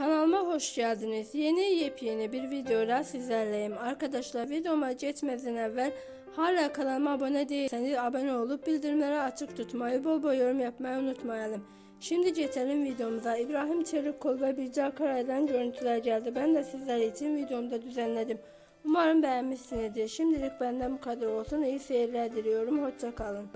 Kanalıma hoş geldiniz. Yeni yepyeni bir videoyla sizlerleyim. Arkadaşlar videoma geçmeden evvel hala kanalıma abone değilseniz abone olup bildirimleri açık tutmayı, bol bol yorum yapmayı unutmayalım. Şimdi geçelim videomuza. İbrahim Çelikkol ve Birce Karay'dan görüntüler geldi. Ben de sizler için videomda düzenledim. Umarım beğenmişsinizdir. Şimdilik benden bu kadar olsun. İyi seyirler diliyorum. Hoşça kalın.